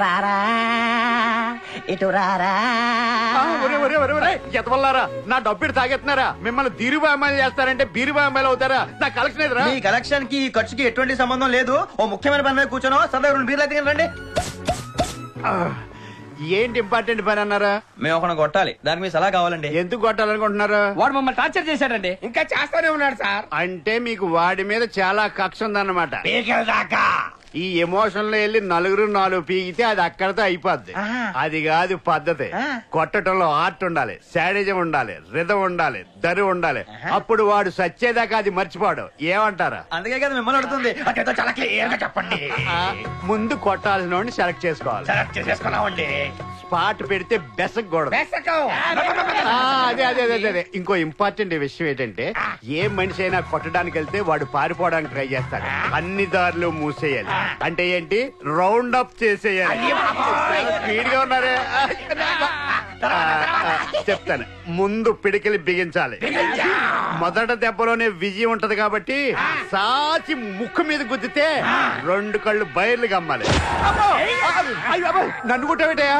రారా ఇటు రారా. ఆ, ఒరే, ఒరే, ఒరే, ఒరే, ఎతవల్లారా నా డబ్బులు తాగెత్తున్నారా మిమ్మల్ని దీరుబాయి అమ్మాయిలు చేస్తారంటే బీరుబాయి అమ్మాయిలు అవుతారా? నా కలెక్షన్ ఎదురా మీ కలెక్షన్కి ఈ ఖర్చుకి ఎటువంటి సంబంధం లేదు. ఓ ముఖ్యమైన పని మీద కూర్చోను సరదాగా రెండు బీర్లు అయితే రండి ఏంటి ఇంపార్టెంట్ పని అన్నారా? మేము ఒకటి కొట్టాలి. దానికి మీ సలహా కావాలండి. ఎందుకు కొట్టాలనుకుంటున్నారు? వాడు మమ్మల్ని టార్చర్ చేశాడండి. ఇంకా చేస్తానే ఉన్నాడు సార్. అంటే మీకు వాడి మీద చాలా కక్ష ఉందన్నమాట. ఈ ఎమోషన్లో వెళ్ళి నలుగురు నాలుగు పీకితే అది అక్కడతో అయిపోద్ది. అది కాదు పద్ధతి. కొట్టడంలో ఆర్ట్ ఉండాలి శాడిజం ఉండాలి రిధం ఉండాలి దరి ఉండాలి. అప్పుడు వాడు సచ్చేదాకా అది మర్చిపోడు. ఏమంటారా? అందుకే కదా మిమ్మల్ని అడుగుతుంది. అదేదో చాలా క్లియర్గా చెప్పండి. ముందు కొట్టాల్సిన సెలెక్ట్ చేసుకోవాలి. సెలెక్ట్ చేసేసుకున్నామండి. స్పాట్ పెడితే బెసకూడదు బెసకం. ఆ, అదే అదే అదే అదే. ఇంకో ఇంపార్టెంట్ విషయం ఏంటంటే ఏ మనిషి అయినా కొట్టడానికి వెళ్తే వాడు పారిపోవడానికి ట్రై చేస్తాడు. అన్ని దారులు మూసేయాలి. అంటే ఏంటి? రౌండ్ అప్ చేసేయాలి. స్పీడ్గా ఉన్నారే. చెప్తాను. ముందు పిడికిలి బిగించాలి. మొదట దెబ్బలోనే విజయం ఉంటది కాబట్టి సాచి ముక్కు మీద గుద్దితే రెండు కళ్ళు బయర్లు గమ్మాలి నన్ను కుట్టబెట్టయా.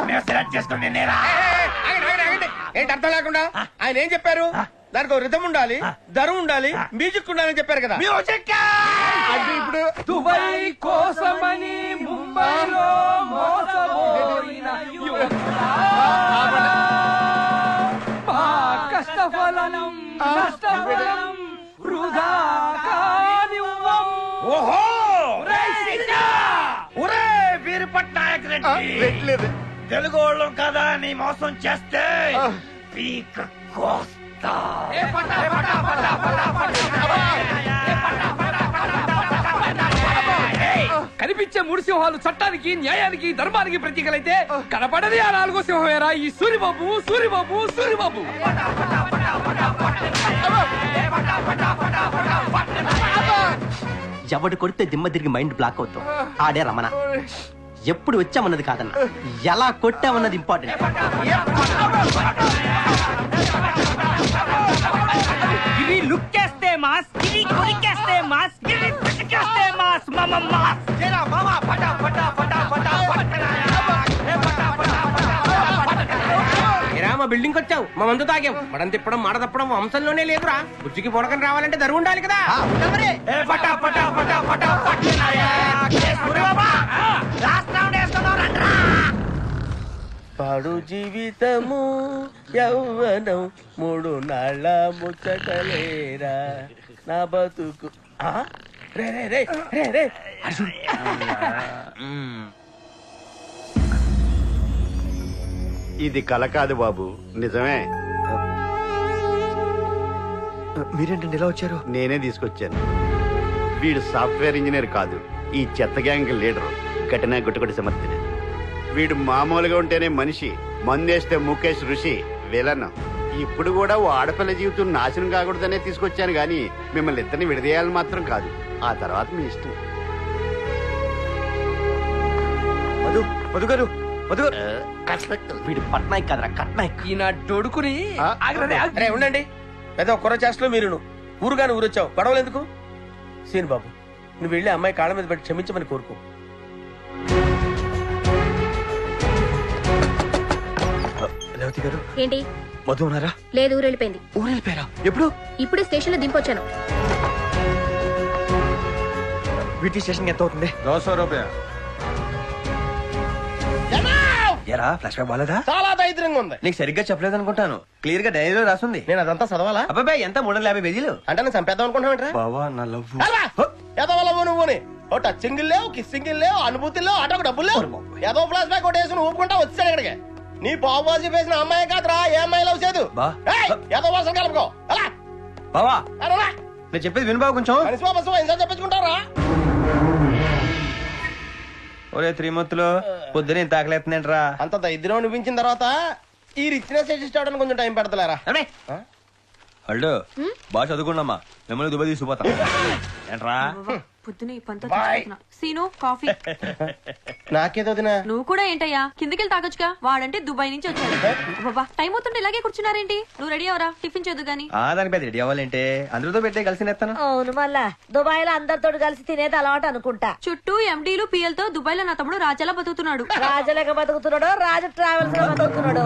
ఏంటి అర్థం లేకుండా? ఆయన ఏం చెప్పారు? దానికి రిధం ఉండాలి ధరం ఉండాలి మ్యూజిక్ ఉండాలని చెప్పారు కదా. అంటే ఇప్పుడు దుబాయ్ కోసమని ముంబైలో నష్టఫలం వృధా కానివ్వం. ఓహో! ఒరే వీరు పట్నాయక్ రెడ్డి పెట్టలేదు తెలుగు వాళ్ళం కదా నీ మోసం చేస్తే. పీక కోస్తా ఏ పటా, పటా, పటా, పటా, పటా. ఏయ్, కనిపించే మూడు సింహాలు చట్టానికి న్యాయానికి ధర్మానికి ప్రతీకలైతే కనపడది ఆ నాలుగో సింహమేరా ఈ సూరిబాబు సూరిబాబు సూరిబాబు ఎవడు కొడితే దిమ్మ తిరిగి మైండ్ బ్లాక్ అవుతాం ఆడే రమణ. ఎప్పుడు వచ్చామన్నది కాదన్న. ఎలా కొట్టామన్నది ఇంపార్టెంట్. ఇవి లుక్కేస్తే మాస్ ఇవి కొరికేస్తే మాస్ ఇవి పిసికేస్తే మాస్ మమ మాస్. బిల్డింగ్ వచ్చావు. మా మందు తాగాం. మడం తిప్పడం మాడ తప్పడం వంశంలోనే లేదురా. బుజ్జికి పొడకని రావాలంటే ధర ఉండాలి కదా. పాడు జీవితము యౌవనం మూడు నాళ్ళ ముచ్చటలేరా. నా బతుకు. ఆ? రే రే రే రే రే. ఇది కల కాదు బాబు. నిజమే. మీరేంటండి ఇలా వచ్చారు? నేనే తీసుకొచ్చాను. వీడు సాఫ్ట్వేర్ ఇంజనీర్ కాదు. ఈ చెత్త గ్యాంగ్ లీడర్. ఘటన గుట్టుకొట్టి సమర్థిన వీడు మామూలుగా ఉంటేనే మనిషి. మందేస్తే ముఖేష్ ఋషి విలన్. ఇప్పుడు కూడా ఓ ఆడపిల్ల జీవితం నాశనం కాకూడదనే తీసుకొచ్చాను గాని మిమ్మల్ని ఇద్దరిని విడదీయాలని మాత్రం కాదు. ఆ తర్వాత మీ ఇష్టం. మధు మధు గారు. మధు గారు వీడు పట్నాయక్ కదరా కట్నాయక్. ఈయన డొడుకుని ఆ? ఆగ్- ఉండండి. పెద్ద కుర్ర చేస్తలో మీరు ఊరుగాని ఊరొచ్చావు. గొడవలు ఎందుకు? సీన్ బాబు నువ్వు వెళ్ళి అమ్మాయి కాళ్ళ మీద పెట్టి క్షమించమని కోరుకో. రేవతి గారు. ఏంటి? మధు ఉన్నారా? లేదు ఊరు వెళ్ళిపోయింది. ఊరు వెళ్ళిపోయారా? ఎప్పుడు? ఇప్పుడే స్టేషన్లో దింపొచ్చాను. వీటి స్టేషన్ ఎంత అవుతుంది? దోశ రూపాయ? ఎరా ఫ్లాష్ బ్యాక్ బాలేదా చాలా దరిద్రంగా ఉంది. నీకు సరిగ్గా చెప్పలేదు అనుకుంటాను క్లియర్గా డైరీలో రాస్తుంది నేను అదంతా చదవాలా? అబ్బాయి ఎంత? మూడు వందల యాభై పేజీలు? అంటే నేను చంపేద్దాం అనుకుంటున్నావు బావా నా లవ్. ఏదో నువ్వుని. ఓ టచ్చింగ్ లేవు కిస్సింగ్ లేవు అనుభూతి లేవు అటు డబ్బులు లేవు. ఏదో ఫ్లాష్ బ్యాక్ ఒకటి వేసుకుని ఊపుకుంటా వచ్చాడు ఇక్కడికి. నీ బాబుజీ వేసిన అమ్మాయి కాదురా ఏ అమ్మాయి లవ్ చేయదు. ఏదో వాసన కలుపుకో. అలా. బావా! నేను చెప్పేది విను కొంచెం. బాబు ఎంత చెప్పించుకుంటారా ఒరే త్రిమూర్తులు పొద్దున ఇంత ఆకలేస్తుందేంట్రా అంత దరిద్రం అనిపించిన తర్వాత ఈ రిచ్నెస్ అడ్జస్ట్ అవడానికి కొంచెం టైం పెడతలేరా? అల్లు బాగా చదువుకున్నామా మిమ్మల్ని దుబాయ్ తీసుకుపోతాం. ఏంట్రా? పొద్దున ఈ పంతో తెచ్చుకుంటున్నా. Scene coffee. నాకేదో వదినా నువ్వు కూడా ఏంటయ్యా? కిందకెళ్ళి తాగొచ్చుగా? వాడంటే దుబాయ్ నుంచి వచ్చాడు. బాబా టైం అవుతుంటే ఇలాగే కూర్చున్నారేంటి? నువ్వు రెడీ అవరా టిఫిన్ చేద్దు గాని. ఆ దానికి పెద్ద రెడీ అవ్వాలంటే? అందరితో పెట్టే కలిసి అవును మళ్ళా దుబాయ్లో అందరితో కలిసి తినేది అలవాటు అనుకుంటా. చుట్టూ ఎండీలు పిఎల్తో దుబాయ్లో నా తమ్ముడు రాజాలా బతుకుతున్నాడు. రాజలేక బతుకుతున్నాడు రాజు ట్రావెల్స్లో బతుకుతున్నాడు?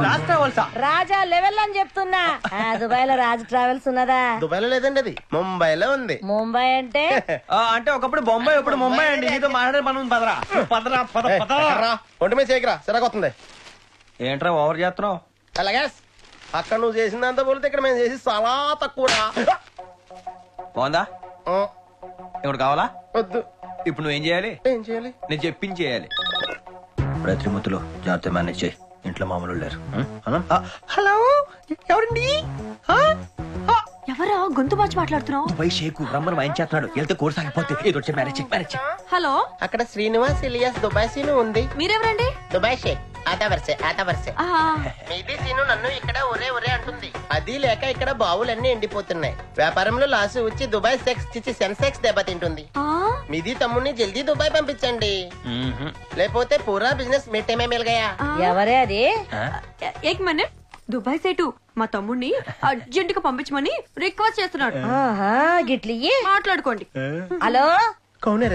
రాజా లెవెల్ అని చెప్తున్నా. ఆ, దుబాయ్లో రాజు ట్రావెల్స్ ఉన్నదా? దుబాయ్లో లేదండి అది. ముంబైలో ఉంది. ముంబై అంటే? అంటే ఒకప్పుడు బొంబాయి ఒకప్పుడు ముంబై అండి. నీతో మాట్లాడే పని పదరా. పదరా పద ఏయ్, పద. ఎక్కడ్రా? ఒంటి మీద చేయకరా. సిరగొస్తుంది ఏంట్రా ఓవర్ చేస్తున్నావు? అలాగే అక్కడ నువ్వు చేసిందంతా పోలితే ఇక్కడ మేము చేసి చాలా తక్కువ బాగుందా? ఇప్పుడు కావాలా? వద్దు. ఇప్పుడు నువ్వేం చేయాలి? ఏం చేయాలి? నేను చెప్పించి చేయాలి. ప్రతిమూర్తులు జాగ్రత్త మేనేజ్ చేయి. ఇంట్లో మామూలు లేరు. హలో? ఎవరండి? ఎవరా? గొంతు మార్చి మాట్లాడుతున్నావు? దుబాయ్ షేకు రమ్మని వాయించేస్తున్నాడు. వెళ్తే కోర్స్ ఆగిపోతే ఏదో వచ్చి మేనేజ్ చేయి హలో? అక్కడ శ్రీనివాస్ ఇలియాస్ దుబాయ్ సీను ఉంది. మీరెవరండి? దుబాయ్ షేక్. ఆతా వరసే ఆతా వరసే. ఆహా, మీది సీను నన్ను ఇక్కడ ఒరే ఒరే అంటుంది. అది లేక ఇక్కడ బావులన్నీ ఎండిపోతున్నాయి. వ్యాపారంలో లాసు వచ్చి దుబాయ్ సెక్స్ చిచ్చి సెన్సెక్స్ దెబ్బతింటుంది. ఆ, మీది తమ్ముడిని జల్దీ దుబాయ్ పంపించండి. లేకపోతే పూరా బిజినెస్ మిట్టమే మిల్ గయా ఆ. ఎవరే అది? ఎ- ఏక్ మినిట్. దుబాయ్ సేటు. మా తమ్ముడిని అర్జెంట్గా పంపించమని రిక్వెస్ట్ చేస్తున్నాడు. ఆహా గిట్లియ్యి. మాట్లాడుకోండి. హలో? కౌనే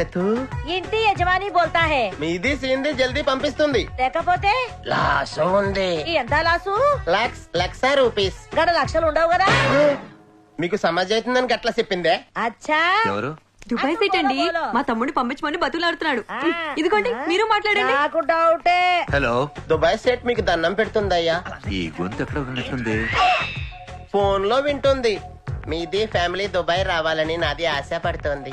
ఇంటి యజమాని బోల్తా హే? మీది సీన్ది జల్దీ పంపిస్తుంది. లేకపోతే? లాసు ఉంది. ఎంత లాసు? లక్స్ లక్ష రూపీస్. గడ లక్షలు ఉండవు కదా? మీకు సమాజ్ అవుతుందని గట్లా చెప్పిందే. అచ్చా. ఎవరు? దుబాయ్ సేట్ అండి. మా తమ్ముడిని పంపించమని బతులాడుతున్నాడు. ఇదిగోండి మీరు మాట్లాడండి. నాకు డౌటే. హలో దుబాయ్ సెట్ మీకు దండం పెడుతుందయ్యా. ఈ గొంతు ఎక్కడ ఉన్నట్లుంది ఫోన్లో వింటుంది. మీది ఫ్యామిలీ దుబాయ్ రావాలని నాది ఆశ పడుతోంది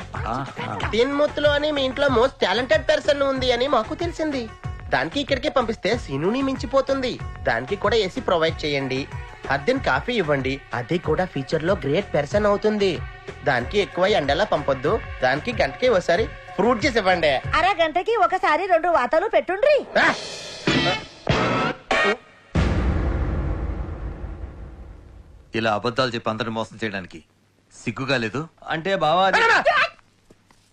తిన్ముత్తులు అని మీ ఇంట్లో మోస్ట్ టాలెంటెడ్ పర్సన్ ఉంది అని మాకు తెలిసింది. దానికి ఇక్కడికి పంపిస్తే సీనుని మించిపోతుంది. దానికి కూడా ఏసీ ప్రొవైడ్ చేయండి. అద్దెన్ కాఫీ ఇవ్వండి. అది కూడా ఫ్యూచర్లో గ్రేట్ పర్సన్ అవుతుంది. దానికి ఎక్కువ ఎండలా పంపొద్దు. దానికి గంటకి ఒకసారి ఫ్రూట్ జ్యూస్ ఇవ్వండి. అరగంటకి ఒకసారి రెండు వాతలు పెట్టుండ్రి. ఆ! ఇలా అబద్ధాలు చెప్పి అందరిని మోసం చేయడానికి సిగ్గుగా లేదు? అంటే బావా అది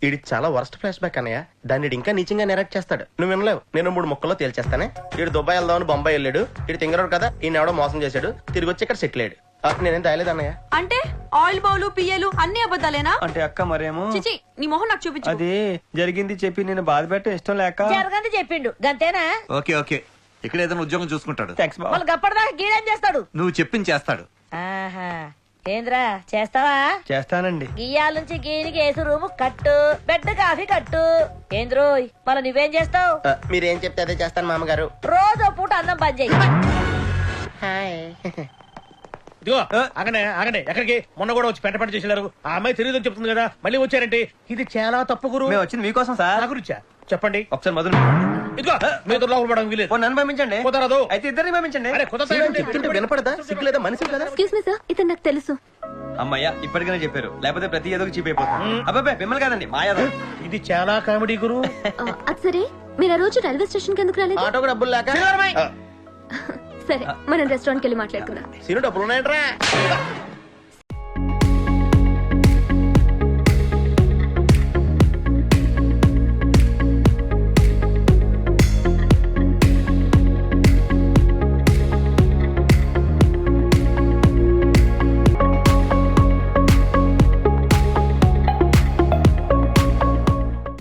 ఇది చాలా వర్స్ట్ ఫ్లాష్ బ్యాక్ అన్నయ్య. దాన్ని ఈడు ఇంకా నీచంగా నెరక్ట్ చేస్తాడు. నువ్వు వినలేవు. నేను మూడు ముక్కల్లో తేల్చేస్తానే. ఇడు దుబాయ్ వెళ్దామని బొంబాయి వెళ్ళాడు. ఇడు తింగరాడు కదా ఈయన ఎవడో మోసం చేశాడు. తిరిగి వచ్చి ఇక్కడ సెటిల్ అయ్యాడు. నేనేం తాగలేదు అన్నయ్య. అంటే ఆయిల్ బౌలు పియ్యలు అన్ని అబద్ధాలేనా? అంటే అక్క మరేమో? చిచి నీ మొహం నాకు చూపించు. అది జరిగింది చెప్పి నేను బాధ పెట్ట ఇష్టం లేక. జరగంది చెప్పిండు. గంతేనా? Okay okay. ఇక్కడ ఏదైనా ఉద్యోగం చూసుకుంటాడు. థ్యాంక్స్ బావా. వాళ్ళు గప్పటిదాకా గీడేం చేస్తాడు? నువ్వు చెప్పింది చేస్తాడు. ఆహా. ఏంద్రా చేస్తావా? చేస్తానండి. గియ్యాల నుంచి గీనికి ఏసు రూము కట్టు బెడ్ కాఫీ కట్టు. ఏంద్రోయ్ మళ్ళీ నువ్వేం చేస్తావు? ఆ, మీరేం చెప్తే అదే చేస్తాను మామగారు. రోజు ఓ పూట అన్నం బంద్ చెయ్యి హాయ్. ఇదిగో ఆగండి ఆగండి. ఎక్కడికి? మొన్న కూడా వచ్చి పెంట పెంట చేసినారు ఆ అమ్మాయి తెలియదని చెప్తుంది కదా. మళ్ళీ వచ్చారంటే? ఇది చాలా తప్పు గురు. మేము వచ్చింది మీకోసం సార్. నా గురించా? చెప్పండి. ఒకసారి మొదలు ఇదిగో మీ ఇద్దరు లోపల పడడం వీలేదు. ఓ నన్ను పంపించండి. కుదరదు అయితే ఇద్దరిని పంపించండి. అరే కుదరదు చెప్తుంటే వినపడదా? మనిషి కదా? ఎక్స్క్యూజ్ మీ సార్ ఇతను నాకు తెలుసు. అమ్మయ్యా ఇప్పటికైనా చెప్పారు. లేకపోతే ప్రతి ఏదో చీప్ అయిపోతుంది అబ్బాయి మిమ్మల్ని కాదండి మా యాదవ్. ఇది చాలా కామెడీ గురు. ఆ, అది సరే. మీరు ఆ రోజు రైల్వే స్టేషన్కి ఎందుకు రాలేదు? ఆటోకు డబ్బులు లేక. సరే మనం రెస్టారెంట్కి వెళ్ళి మాట్లాడుకుందాం. సీను డబ్బులు ఉన్నాయంట్రా